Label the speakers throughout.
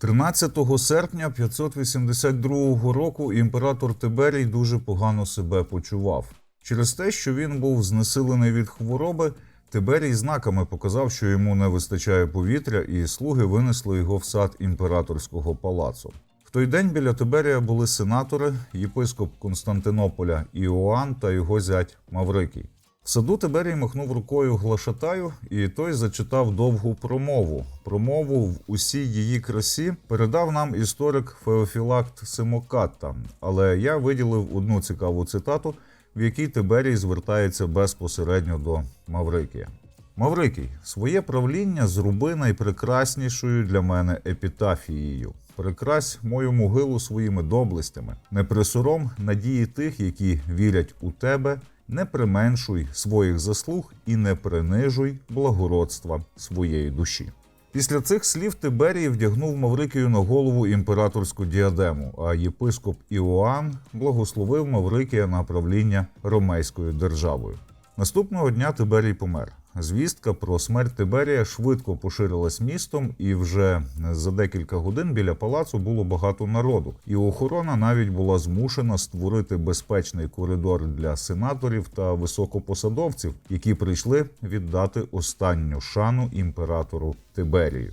Speaker 1: 13 серпня 582 року імператор Тиберій дуже погано себе почував. Через те, що він був знесилений від хвороби, Тиберій знаками показав, що йому не вистачає повітря, і слуги винесли його в сад імператорського палацу. В той день біля Тиберія були сенатори, єпископ Константинополя Іоанн та його зять Маврикій. Саду Тиберій махнув рукою глашатаю, і той зачитав довгу промову. Промову в усій її красі передав нам історик Феофілакт Симокатта, але я виділив одну цікаву цитату, в якій Тиберій звертається безпосередньо до Маврикія. Маврикій, своє правління зруби найпрекраснішою для мене епітафією. Прикрась мою могилу своїми доблестями, не присором надії тих, які вірять у тебе, не применшуй своїх заслуг і не принижуй благородства своєї душі. Після цих слів Тиберій вдягнув Маврикію на голову імператорську діадему, а єпископ Іоанн благословив Маврикія на правління ромейською державою. Наступного дня Тиберій помер. Звістка про смерть Тиберія швидко поширилась містом, і вже за декілька годин біля палацу було багато народу. І охорона навіть була змушена створити безпечний коридор для сенаторів та високопосадовців, які прийшли віддати останню шану імператору Тиберію.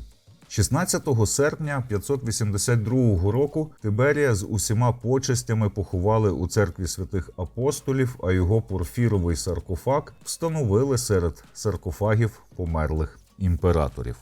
Speaker 1: 16 серпня 582 року Тиберія з усіма почестями поховали у церкві святих апостолів, а його порфіровий саркофаг встановили серед саркофагів померлих імператорів.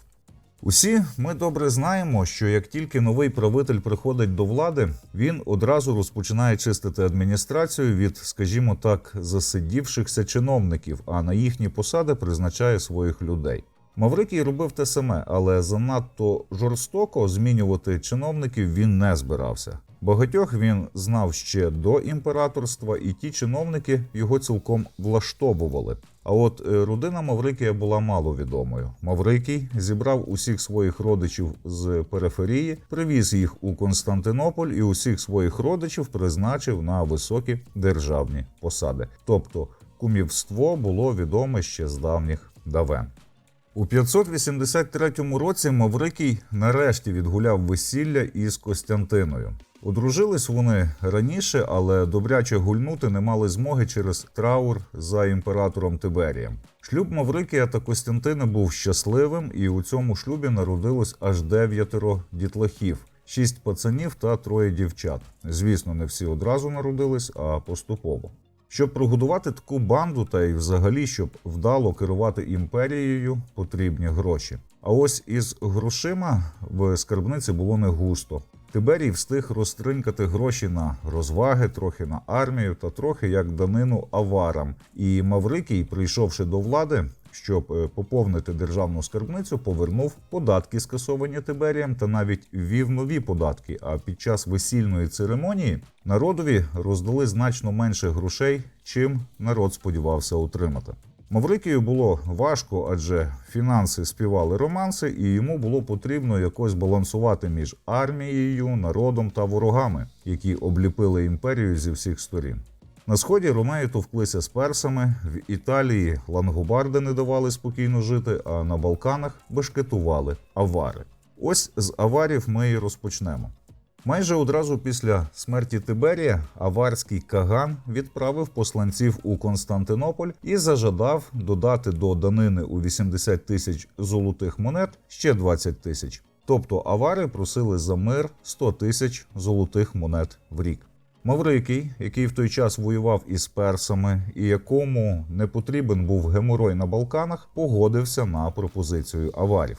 Speaker 1: Усі ми добре знаємо, що як тільки новий правитель приходить до влади, він одразу розпочинає чистити адміністрацію від, скажімо так, засидівшихся чиновників, а на їхні посади призначає своїх людей. Маврикій робив те саме, але занадто жорстоко змінювати чиновників він не збирався. Багатьох він знав ще до імператорства, і ті чиновники його цілком влаштовували. А от е, родина Маврикія була маловідомою. Маврикій зібрав усіх своїх родичів з периферії, привіз їх у Константинополь і усіх своїх родичів призначив на високі державні посади. Тобто кумівство було відоме ще з давніх давен. У 583 році Маврикій нарешті відгуляв весілля із Костянтиною. Одружились вони раніше, але добряче гульнути не мали змоги через траур за імператором Тиберієм. Шлюб Маврикія та Костянтини був щасливим, і у цьому шлюбі народилось аж дев'ятеро дітлахів, шість пацанів та троє дівчат. Звісно, не всі одразу народились, а поступово. Щоб прогодувати таку банду та й взагалі, щоб вдало керувати імперією, потрібні гроші. А ось із грошима в скарбниці було не густо. Тиберій встиг розтринькати гроші на розваги, трохи на армію та трохи як данину аварам. І Маврикій, прийшовши до влади, щоб е, поповнити державну скарбницю, повернув податки, скасовані Тиберієм, та навіть ввів нові податки. А під час весільної церемонії народові роздали значно менше грошей, чим народ сподівався отримати. Маврикію було важко, адже фінанси співали романси, і йому було потрібно якось балансувати між армією, народом та ворогами, які обліпили імперію зі всіх сторін. На сході ромеї товклися з персами, в Італії лангобарди не давали спокійно жити, а на Балканах бешкетували авари. Ось з аварів ми і розпочнемо. Майже одразу після смерті Тиберія аварський Каган відправив посланців у Константинополь і зажадав додати до данини у 80 тисяч золотих монет ще 20 тисяч. Тобто авари просили за мир 100 тисяч золотих монет в рік. Маврикій, який в той час воював із персами і якому не потрібен був геморой на Балканах, погодився на пропозицію аварів.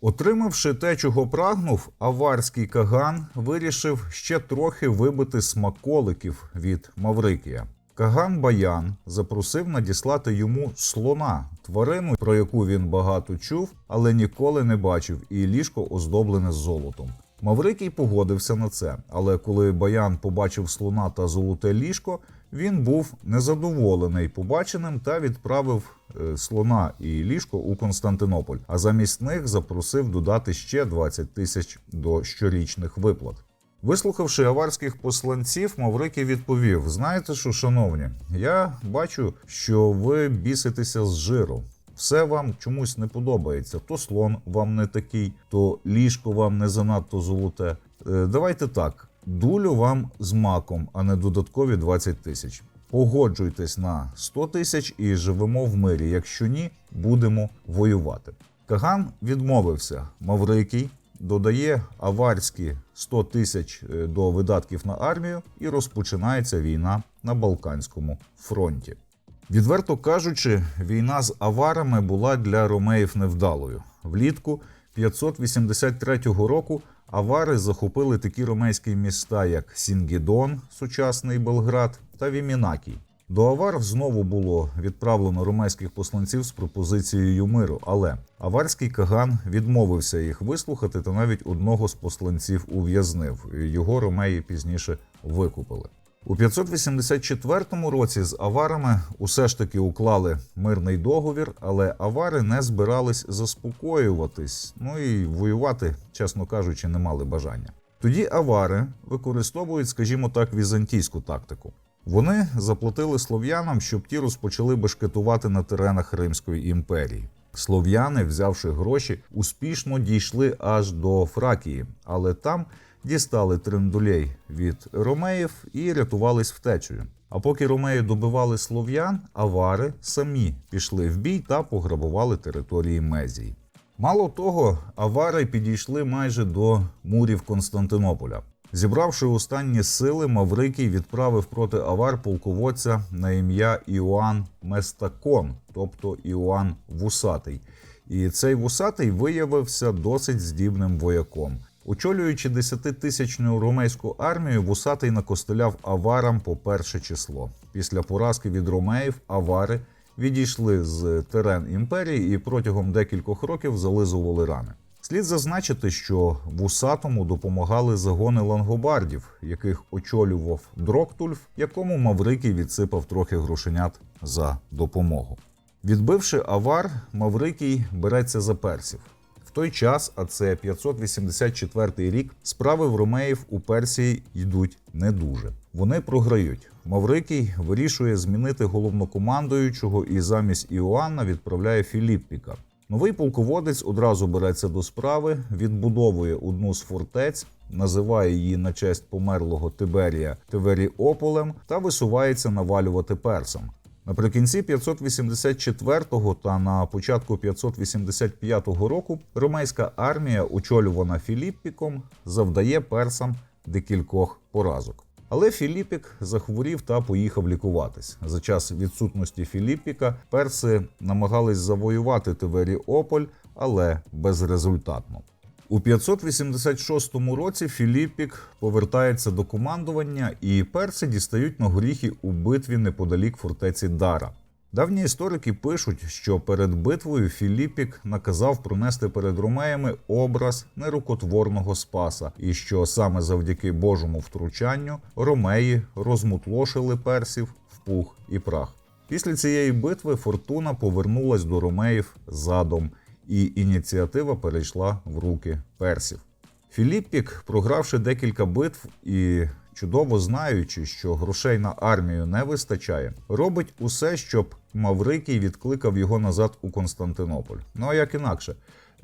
Speaker 1: Отримавши те, чого прагнув, аварський каган вирішив ще трохи вибити смаколиків від Маврикія. Каган Баян запросив надіслати йому слона, тварину, про яку він багато чув, але ніколи не бачив, і ліжко оздоблене золотом. Маврикій погодився на це, але коли Баян побачив слона та золоте ліжко, він був незадоволений побаченим та відправив е, слона і ліжко у Константинополь. А замість них запросив додати ще 20 тисяч до щорічних виплат. Вислухавши аварських посланців, Маврикій відповів: Знаєте що, шановні, я бачу, що ви біситеся з жиру. Все вам чомусь не подобається. То слон вам не такий, то ліжко вам не занадто золоте. Е, давайте так: дулю вам з маком, а не додаткові 20 тисяч. Погоджуйтесь на 100 тисяч і живемо в мирі. Якщо ні, будемо воювати. Каган відмовився. Маврикій додає аварські 100 тисяч е, до видатків на армію, і розпочинається війна на Балканському фронті. Відверто кажучи, війна з аварами була для ромеїв невдалою. Влітку 583 року авари захопили такі ромейські міста, як Сінгідон, сучасний Белград, та Вімінакій. До авар знову було відправлено ромейських посланців з пропозицією миру, але аварський каган відмовився їх вислухати та навіть одного з посланців ув'язнив. Його ромеї пізніше викупили. У 584 році з аварами усе ж таки уклали мирний договір, але авари не збирались заспокоюватись, ну і воювати, чесно кажучи, не мали бажання. Тоді авари використовують, скажімо так, візантійську тактику. Вони заплатили слов'янам, щоб ті розпочали бешкетувати на теренах Римської імперії. Слов'яни, взявши гроші, успішно дійшли аж до Фракії, але там дістали триндулей від ромеїв і рятувались втечею. А поки ромеї добивали слов'ян, авари самі пішли в бій та пограбували території Мезії. Мало того, авари підійшли майже до мурів Константинополя. Зібравши останні сили, Маврикій відправив проти авар полководця на ім'я Іоанн Местакон, тобто Іоанн Вусатий. І цей вусатий виявився досить здібним вояком. Очолюючи десятитисячну ромейську армію, вусатий накостеляв аварам по перше число. Після поразки від ромеїв авари відійшли з терен імперії і протягом декількох років зализували рани. Слід зазначити, що вусатому допомагали загони лангобардів, яких очолював Дроктульф, якому Маврикій відсипав трохи грошенят за допомогу. Відбивши авар, Маврикій береться за персів. В той час, а це 584 рік, справи в ромеїв у Персії йдуть не дуже. Вони програють. Маврикій вирішує змінити головнокомандуючого і замість Іоанна відправляє Філіппіка. Новий полководець одразу береться до справи, відбудовує одну з фортець, називає її на честь померлого Тиберія Тиверіополем та висувається навалювати персам. Наприкінці 584-го та на початку 585-го року ромейська армія, очолювана Філіппіком, завдає персам декількох поразок. Але Філіппік захворів та поїхав лікуватись. За час відсутності Філіппіка перси намагались завоювати Тиверіополь, але безрезультатно. У 586 році Філіппік повертається до командування, і перси дістають на горіхи у битві неподалік фортеці Дара. Давні історики пишуть, що перед битвою Філіппік наказав пронести перед ромеями образ нерукотворного спаса, і що саме завдяки Божому втручанню ромеї розмутлошили персів в пух і прах. Після цієї битви фортуна повернулась до ромеїв задом, і ініціатива перейшла в руки персів. Філіппік, програвши декілька битв і чудово знаючи, що грошей на армію не вистачає, робить усе, щоб Маврикій відкликав його назад у Константинополь. Ну а як інакше,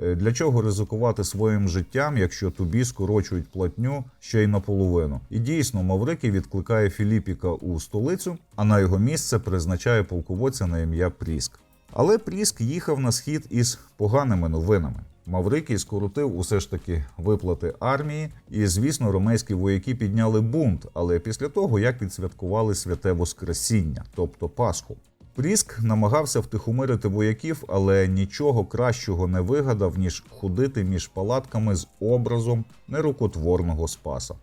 Speaker 1: Е, для чого ризикувати своїм життям, якщо тобі скорочують платню ще й наполовину? І дійсно, Маврикій відкликає Філіпіка у столицю, а на його місце призначає полководця на ім'я Пріск. Але Пріск їхав на схід із поганими новинами. Маврикій скоротив усе ж таки виплати армії, і звісно, ромейські вояки підняли бунт, але після того як відсвяткували святе Воскресіння, тобто Пасху. Пріск намагався втихомирити вояків, але нічого кращого не вигадав, ніж ходити між палатками з образом нерукотворного спаса.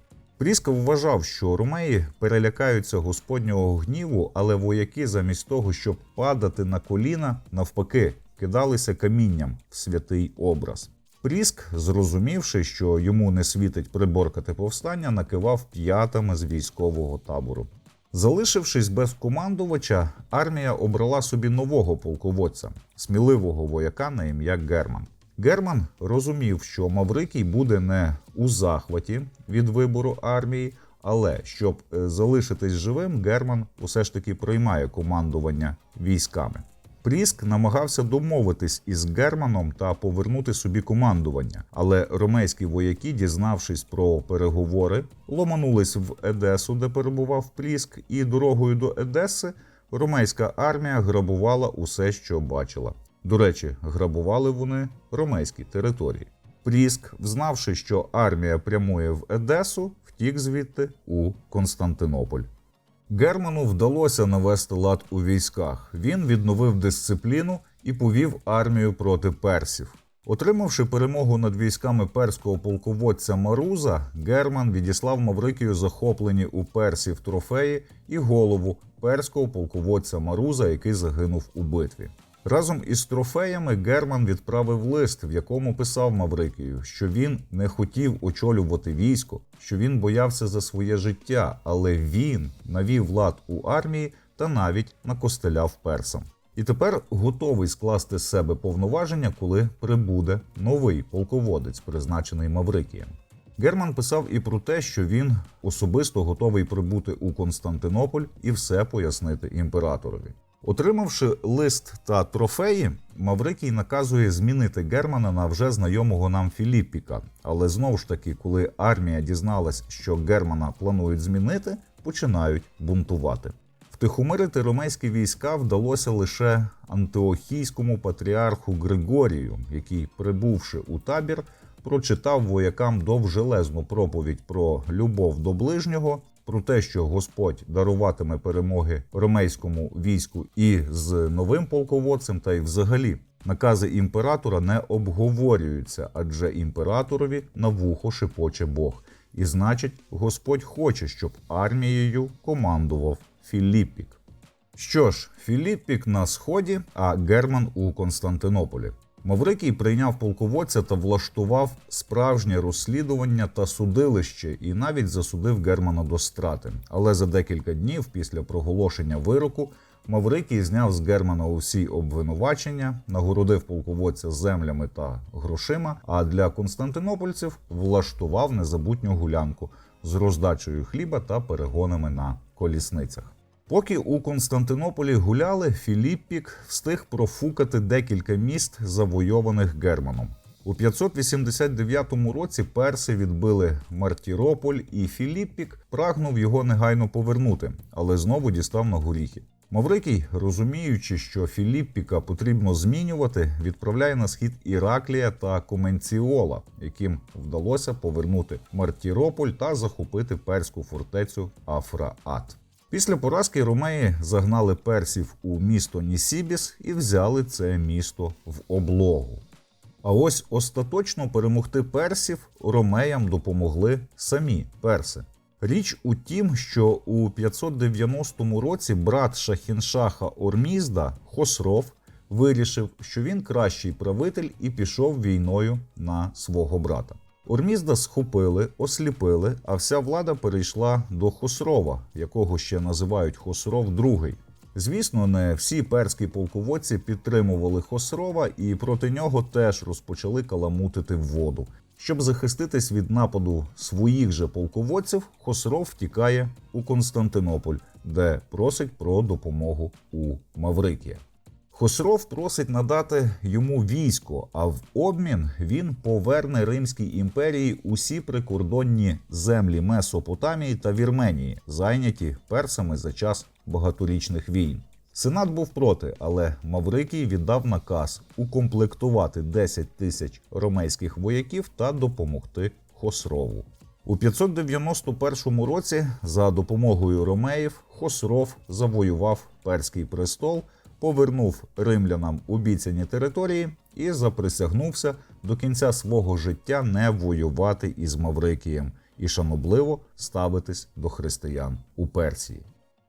Speaker 1: Пріск вважав, що ромеї перелякаються господнього гніву, але вояки, замість того, щоб падати на коліна, навпаки, кидалися камінням в святий образ. Пріск, зрозумівши, що йому не світить приборкати повстання, накивав п'ятами з військового табору. Залишившись без командувача, армія обрала собі нового полководця, сміливого вояка на ім'я Герман. Герман розумів, що Маврикій буде не у захваті від вибору армії, але щоб е, залишитись живим, Герман усе ж таки приймає командування військами. Пріск намагався домовитись із Германом та повернути собі командування, але ромейські вояки, дізнавшись про переговори, ломанулись в Едесу, де перебував Пріск, і дорогою до Едеси ромейська армія грабувала усе, що бачила. До речі, грабували вони ромейські території. Пріск, взнавши, що армія прямує в Едесу, втік звідти у Константинополь. Герману вдалося навести лад у військах. Він відновив дисципліну і повів армію проти персів. Отримавши перемогу над військами перського полководця Маруза, Герман відіслав Маврикію захоплені у персів трофеї і голову перського полководця Маруза, який загинув у битві. Разом із трофеями Герман відправив лист, в якому писав Маврикію, що він не хотів очолювати військо, що він боявся за своє життя, але він навів лад у армії та навіть накостеляв персам. І тепер готовий скласти з себе повноваження, коли прибуде новий полководець, призначений Маврикієм. Герман писав і про те, що він особисто готовий прибути у Константинополь і все пояснити імператорові. Отримавши лист та трофеї, Маврикій наказує змінити Германа на вже знайомого нам Філіппіка. Але знову ж таки, коли армія дізналась, що Германа планують змінити, починають бунтувати. Втихомирити ромейські війська вдалося лише антиохійському патріарху Григорію, який, прибувши у табір, прочитав воякам довжелезну проповідь про любов до ближнього, про те, що Господь даруватиме перемоги ромейському війську і з новим полководцем, та й взагалі. Накази імператора не обговорюються, адже імператорові на вухо шепоче Бог. І значить, Господь хоче, щоб армією командував Філіппік. Що ж, Філіппік на сході, а Герман у Константинополі. Маврикій прийняв полководця та влаштував справжнє розслідування та судилище, і навіть засудив Германа до страти. Але за декілька днів після проголошення вироку Маврикій зняв з Германа усі обвинувачення, нагородив полководця землями та грошима. А для константинопольців влаштував незабутню гулянку з роздачею хліба та перегонами на колісницях. Поки у Константинополі гуляли, Філіппік встиг профукати декілька міст, завойованих Германом. У 589 році перси відбили Мартірополь, і Філіппік прагнув його негайно повернути, але знову дістав на горіхи. Маврикій, розуміючи, що Філіппіка потрібно змінювати, відправляє на схід Іраклія та Коменціола, яким вдалося повернути Мартірополь та захопити перську фортецю Афраат. Після поразки ромеї загнали персів у місто Нісібіс і взяли це місто в облогу. А ось остаточно перемогти персів ромеям допомогли самі перси. Річ у тім, що у 590 році брат Шахіншаха Ормізда Хосров вирішив, що він кращий правитель і пішов війною на свого брата. Ормізда схопили, осліпили, а вся влада перейшла до Хосрова, якого ще називають Хосров II. Звісно, не всі перські полководці підтримували Хосрова і проти нього теж розпочали каламутити воду. Щоб захиститись від нападу своїх же полководців, Хосров втікає у Константинополь, де просить про допомогу у Маврикія. Хосров просить надати йому військо, а в обмін він поверне Римській імперії усі прикордонні землі Месопотамії та Вірменії, зайняті персами за час багаторічних війн. Сенат був проти, але Маврикій віддав наказ укомплектувати 10 тисяч ромейських вояків та допомогти Хосрову. У 591 році за допомогою ромеїв Хосров завоював перський престол, повернув римлянам обіцяні території і заприсягнувся до кінця свого життя не воювати із Маврикієм і шанобливо ставитись до християн у Персії.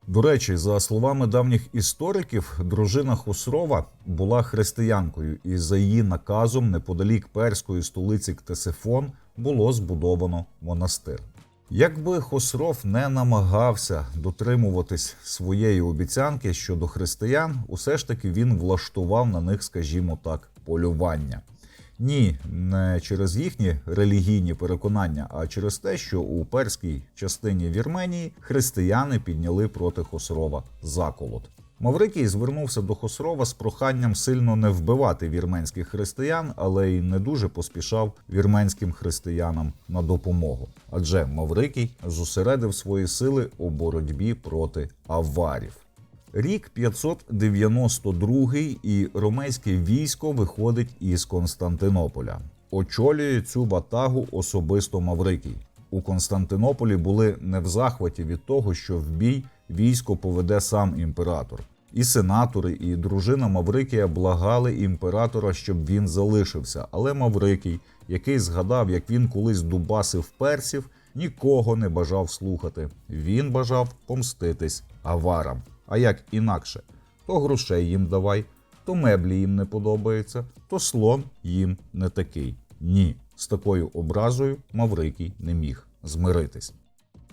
Speaker 1: До речі, за словами давніх істориків, дружина Хосрова була християнкою, і за її наказом, неподалік перської столиці Ктесифон, було збудовано монастир. Якби Хосров не намагався дотримуватись своєї обіцянки щодо християн, усе ж таки він влаштував на них, скажімо так, полювання. Ні, не через їхні релігійні переконання, а через те, що у перській частині Вірменії християни підняли проти Хосрова заколот. Маврикій звернувся до Хосрова з проханням сильно не вбивати вірменських християн, але й не дуже поспішав вірменським християнам на допомогу. Адже Маврикій зосередив свої сили у боротьбі проти аварів. Рік 592 і ромейське військо виходить із Константинополя. Очолює цю ватагу особисто Маврикій. У Константинополі були не в захваті від того, що в бій військо поведе сам імператор. І сенатори, і дружина Маврикія благали імператора, щоб він залишився. Але Маврикій, який згадав, як він колись дубасив персів, нікого не бажав слухати. Він бажав помститись аварам. А як інакше, то грошей їм давай, то меблі їм не подобається, то слон їм не такий. Ні, з такою образою Маврикій не міг змиритись.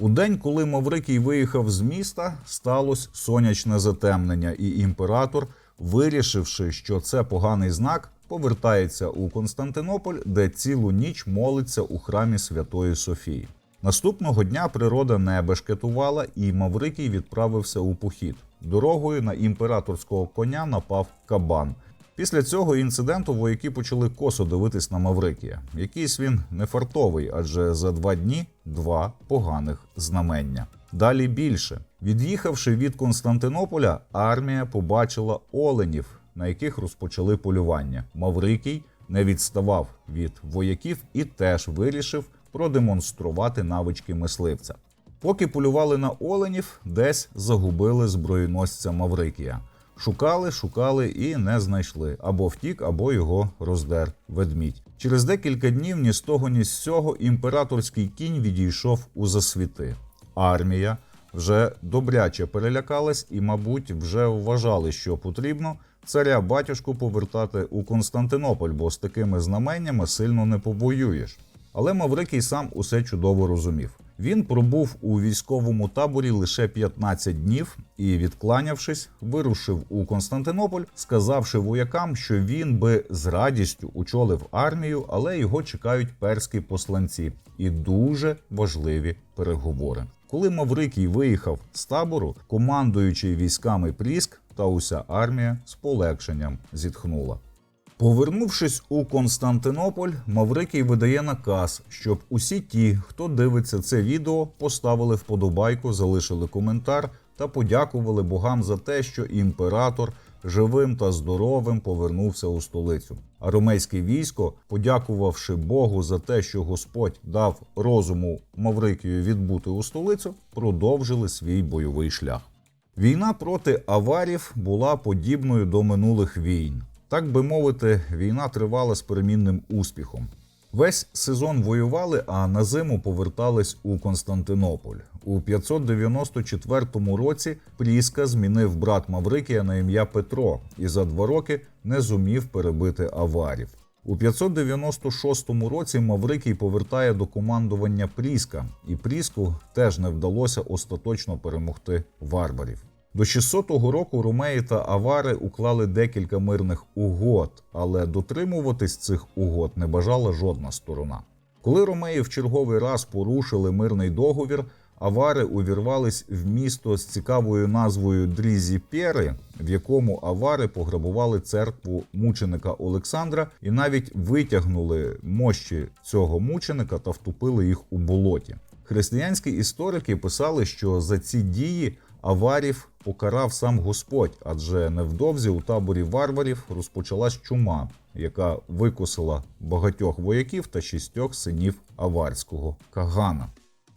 Speaker 1: У день, коли Маврикій виїхав з міста, сталося сонячне затемнення, і імператор, вирішивши, що це поганий знак, повертається у Константинополь, де цілу ніч молиться у храмі Святої Софії. Наступного дня природа не бешкетувала, і Маврикій відправився у похід. Дорогою на імператорського коня напав кабан. Після цього інциденту вояки почали косо дивитись на Маврикія. Якийсь він нефартовий, адже за два дні два поганих знамення. Далі більше. Від'їхавши від Константинополя, армія побачила оленів, на яких розпочали полювання. Маврикій не відставав від вояків і теж вирішив продемонструвати навички мисливця. Поки полювали на оленів, десь загубили зброєносця Маврикія. Шукали, шукали і не знайшли. Або втік, або його роздер ведмідь. Через декілька днів ні з того, ні з цього імператорський кінь відійшов у засвіти. Армія вже добряче перелякалась і, мабуть, вже вважали, що потрібно царя батюшку повертати у Константинополь, бо з такими знаменнями сильно не побоюєш. Але Маврикій сам усе чудово розумів. Він пробув у військовому таборі лише 15 днів і, відкланявшись, вирушив у Константинополь, сказавши воякам, що він би з радістю очолив армію, але його чекають перські посланці і дуже важливі переговори. Коли Маврикій виїхав з табору, командуючий військами Пріск та уся армія з полегшенням зітхнула. Повернувшись у Константинополь, Маврикій видає наказ, щоб усі ті, хто дивиться це відео, поставили вподобайку, залишили коментар та подякували богам за те, що імператор живим та здоровим повернувся у столицю. А ромейське військо, подякувавши Богу за те, що Господь дав розуму Маврикію відбути у столицю, продовжили свій бойовий шлях. Війна проти аварів була подібною до минулих війн. Так би мовити, війна тривала з перемінним успіхом. Весь сезон воювали, а на зиму повертались у Константинополь. У 594 році Пріска змінив брат Маврикія на ім'я Петро і за два роки не зумів перебити аварів. У 596 році Маврикій повертає до командування Пріска, і Пріску теж не вдалося остаточно перемогти варварів. До 600-го року Ромеї та Авари уклали декілька мирних угод, але дотримуватись цих угод не бажала жодна сторона. Коли Ромеї в черговий раз порушили мирний договір, Авари увірвались в місто з цікавою назвою Дрізі Пєри, в якому авари пограбували церкву мученика Олександра і навіть витягнули мощі цього мученика та втопили їх у болоті. Християнські історики писали, що за ці дії аварів покарав сам Господь, адже невдовзі у таборі варварів розпочалась чума, яка викосила багатьох вояків та шістьох синів аварського кагана.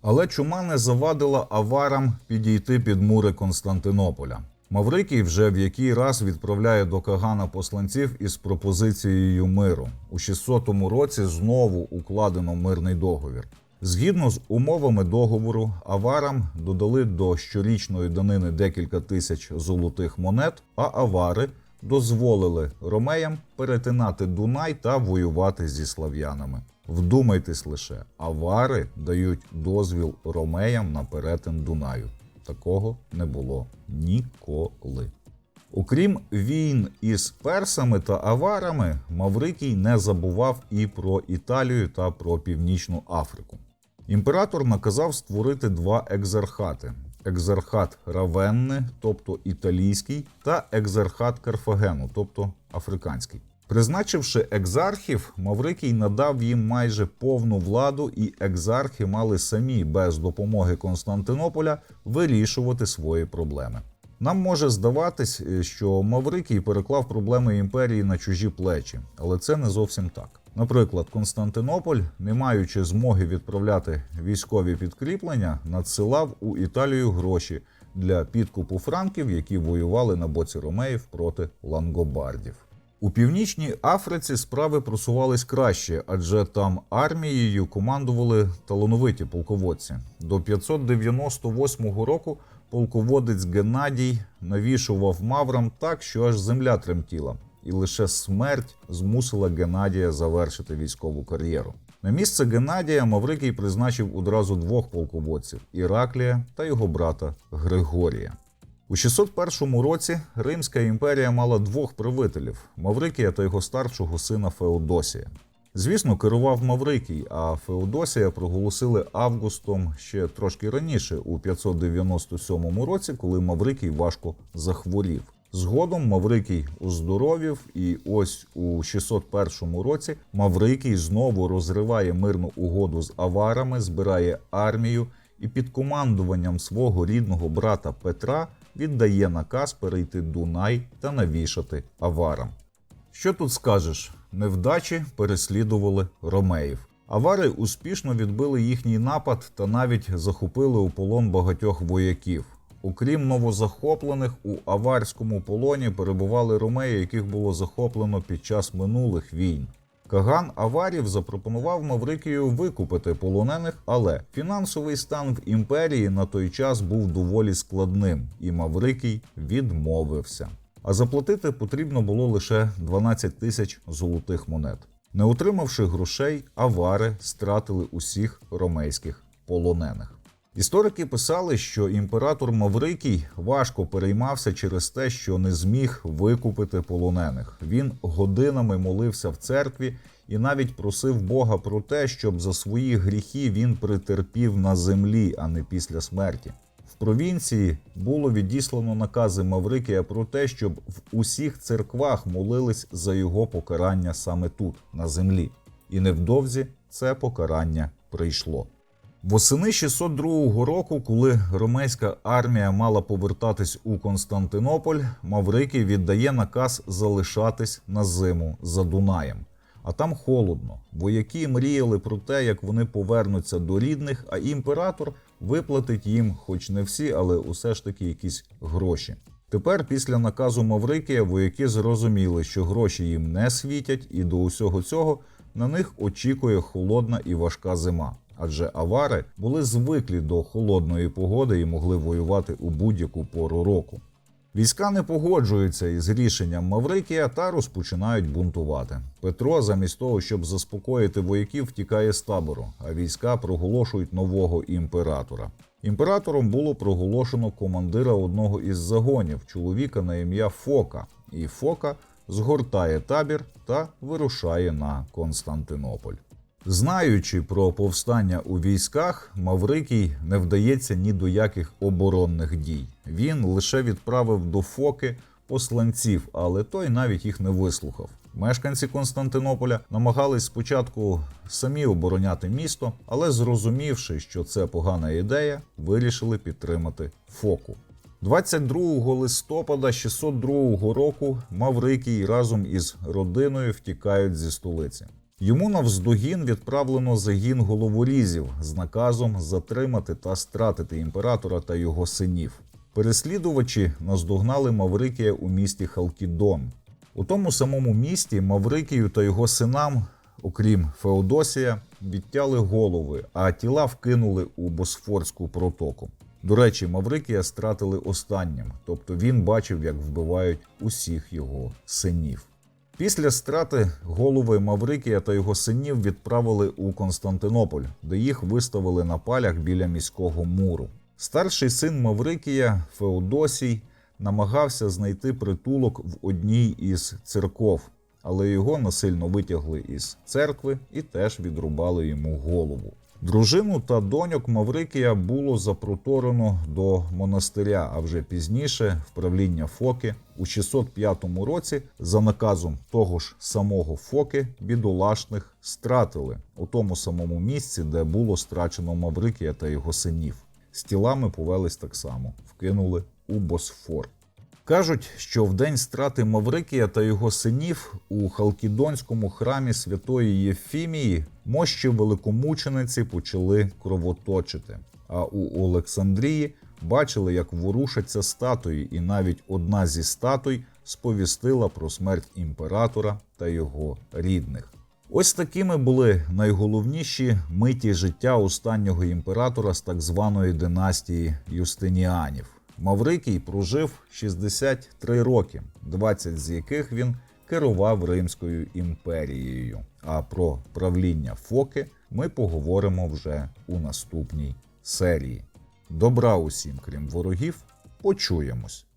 Speaker 1: Але чума не завадила аварам підійти під мури Константинополя. Маврикій вже в який раз відправляє до Кагана посланців із пропозицією миру. У 600 році знову укладено мирний договір. Згідно з умовами договору, аварам додали до щорічної данини декілька тисяч золотих монет, а авари дозволили ромеям перетинати Дунай та воювати зі слав'янами. Вдумайтесь лише, авари дають дозвіл ромеям на перетин Дунаю. Такого не було ніколи. Окрім війн із персами та аварами, Маврикій не забував і про Італію та про Північну Африку. Імператор наказав створити два екзархати. екзархат Равенни, тобто італійський, та екзархат Карфагену, тобто африканський. Призначивши екзархів, Маврикій надав їм майже повну владу, і екзархи мали самі без допомоги Константинополя вирішувати свої проблеми. Нам може здаватись, е, що Маврикій переклав проблеми імперії на чужі плечі, але це не зовсім так. Наприклад, Константинополь, не маючи змоги відправляти військові підкріплення, надсилав у Італію гроші для підкупу франків, які воювали на боці ромеїв проти лангобардів. У північній Африці справи просувались краще, адже там армією командували талановиті полководці. До 598 року полководець Геннадій навішував маврам так, що аж земля тремтіла, і лише смерть змусила Геннадія завершити військову кар'єру. На місце Геннадія Маврикій призначив одразу двох полководців Іраклія та його брата Григорія. У 601 році Римська імперія мала двох правителів Маврикія та його старшого сина Феодосія. Звісно, керував Маврикій, а Феодосія проголосили Августом ще трошки раніше, у 597 році, коли Маврикій важко захворів. Згодом Маврикій оздоровів, і ось у 601 році Маврикій знову розриває мирну угоду з аварами, збирає армію і під командуванням свого рідного брата Петра віддає наказ перейти Дунай та навішати аварам. Що тут скажеш? Невдачі переслідували ромеїв. Авари успішно відбили їхній напад та навіть захопили у полон багатьох вояків. Окрім новозахоплених, у аварському полоні перебували ромеї, яких було захоплено під час минулих війн. Каган Аварів запропонував Маврикію викупити полонених, але фінансовий стан в імперії на той час був доволі складним, і Маврикій відмовився. А заплатити потрібно було лише 12 тисяч золотих монет. Не отримавши грошей, авари стратили усіх ромейських полонених. Історики писали, що імператор Маврикій важко переймався через те, що не зміг викупити полонених. Він годинами молився в церкві і навіть просив Бога про те, щоб за свої гріхи він притерпів на землі, а не після смерті. В провінції було відіслано накази Маврикія про те, щоб в усіх церквах молились за його покарання саме тут, на землі. І невдовзі це покарання прийшло. Восени 602 року, коли ромейська армія мала повертатись у Константинополь, Маврикій віддає наказ залишатись на зиму за Дунаєм. А там холодно. Вояки мріяли про те, як вони повернуться до рідних, а імператор виплатить їм, хоч не всі, але усе ж таки якісь гроші. Тепер, після наказу Маврикія, вояки зрозуміли, що гроші їм не світять, і до усього цього на них очікує холодна і важка зима. Адже авари були звиклі до холодної погоди і могли воювати у будь-яку пору року. Війська не погоджуються із рішенням Маврикія та розпочинають бунтувати. Петро, замість того, щоб заспокоїти вояків, втікає з табору, а війська проголошують нового імператора. Імператором було проголошено командира одного із загонів, чоловіка на ім'я Фока, і Фока згортає табір та вирушає на Константинополь. Знаючи про повстання у військах, Маврикій не вдається ні до яких оборонних дій. Він лише відправив до Фоки посланців, але той навіть їх не вислухав. Мешканці Константинополя намагались спочатку самі обороняти місто, але зрозумівши, що це погана ідея, вирішили підтримати Фоку. 22 листопада 602 року Маврикій разом із родиною втікають зі столиці. Йому навздогін відправлено загін головорізів з наказом затримати та стратити імператора та його синів. Переслідувачі наздогнали Маврикія у місті Халкідон. У тому самому місті Маврикію та його синам, окрім Феодосія, відтяли голови, а тіла вкинули у Босфорську протоку. До речі, Маврикія стратили останнім, тобто він бачив, як вбивають усіх його синів. Після страти голови Маврикія та його синів відправили у Константинополь, де їх виставили на палях біля міського муру. Старший син Маврикія Феодосій намагався знайти притулок в одній із церков, але його насильно витягли із церкви і теж відрубали йому голову. Дружину та доньок Маврикія було запроторено до монастиря, а вже пізніше в правління Фоки у 605 році за наказом того ж самого Фоки бідолашних стратили у тому самому місці, де було страчено Маврикія та його синів. З тілами повелись так само, вкинули у Босфор. Кажуть, що в день страти Маврикія та його синів у Халкідонському храмі святої Єфімії мощі великомучениці почали кровоточити. А у Олександрії бачили, як ворушаться статуї, і навіть одна зі статуй сповістила про смерть імператора та його рідних. Ось такими були найголовніші миті життя останнього імператора з так званої династії Юстиніанів. Маврикій прожив 63 роки, 20 з яких він керував Римською імперією. А про правління Фоки ми поговоримо вже у наступній серії. Добра усім, крім ворогів, почуємось.